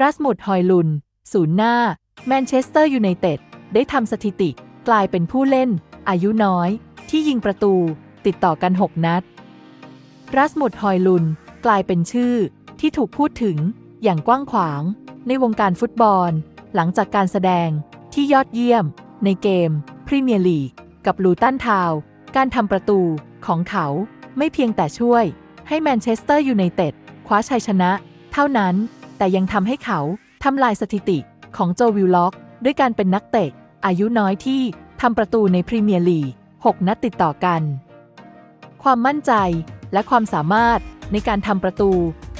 รัสมุดฮอยลุน ศูนย์หน้า แมนเชสเตอร์ยูไนเต็ด ได้ทำสถิติกลายเป็นผู้เล่น อายุน้อย ที่ยิงประตู ติดต่อกัน 6 นัด รัสมุดฮอยลุน กลายเป็นชื่อ ที่ถูกพูดถึง อย่างกว้างขวาง ในวงการฟุตบอล หลังจากการแสดงที่ยอดเยี่ยม ในเกม พรีเมียร์ลีก กับลูตันทาว การทำประตูของเขาไม่เพียงแต่ช่วย ให้แมนเชสเตอร์ยูไนเต็ดคว้าชัยชนะ เท่านั้น แต่ยังทำให้เขาทำลายสถิติของโจวิลล็อก ด้วยการเป็นนักเตะอายุน้อยที่ทำประตูในพรีเมียร์ลีก 6 นัดติดต่อกัน ความมั่นใจและความสามารถในการทำประตู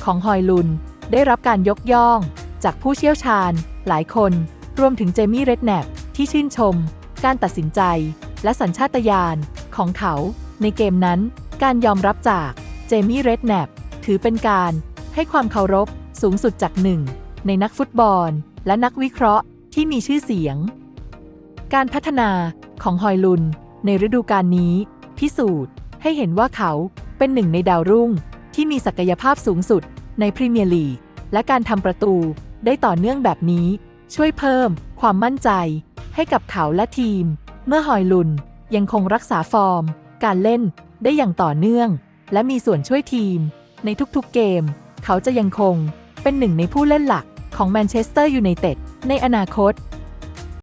ของฮอยลุน ได้รับการยกย่อง จากผู้เชี่ยวชาญ หลายคน รวมถึงเจมี่เรดแนปที่ชื่นชม การตัดสินใจ และสัญชาตญาณของเขา ในเกมนั้น การยอมรับจากเจมี่เรดแนปถือเป็นการให้ความเคารพ สูงสุดจากหนึ่งในนักฟุตบอล และนักวิเคราะห์ที่มีชื่อเสียง การพัฒนาของฮอยลุน ในฤดูกาลนี้ พิสูจน์ให้เห็นว่าเขาเป็นหนึ่งในดาวรุ่ง ที่มีศักยภาพสูงสุดในพรีเมียร์ลีกและการทำประตูได้ต่อเนื่องแบบนี้ ช่วยเพิ่มความมั่นใจ ให้กับเขาและทีม เมื่อฮอยลุนยังคงรักษาฟอร์ม การเล่นได้อย่างต่อเนื่อง และมีส่วนช่วยทีม ในทุกๆเกม เขาจะยังคง เป็นหนึ่งในผู้เล่นหลักของแมนเชสเตอร์ยูไนเต็ดในอนาคต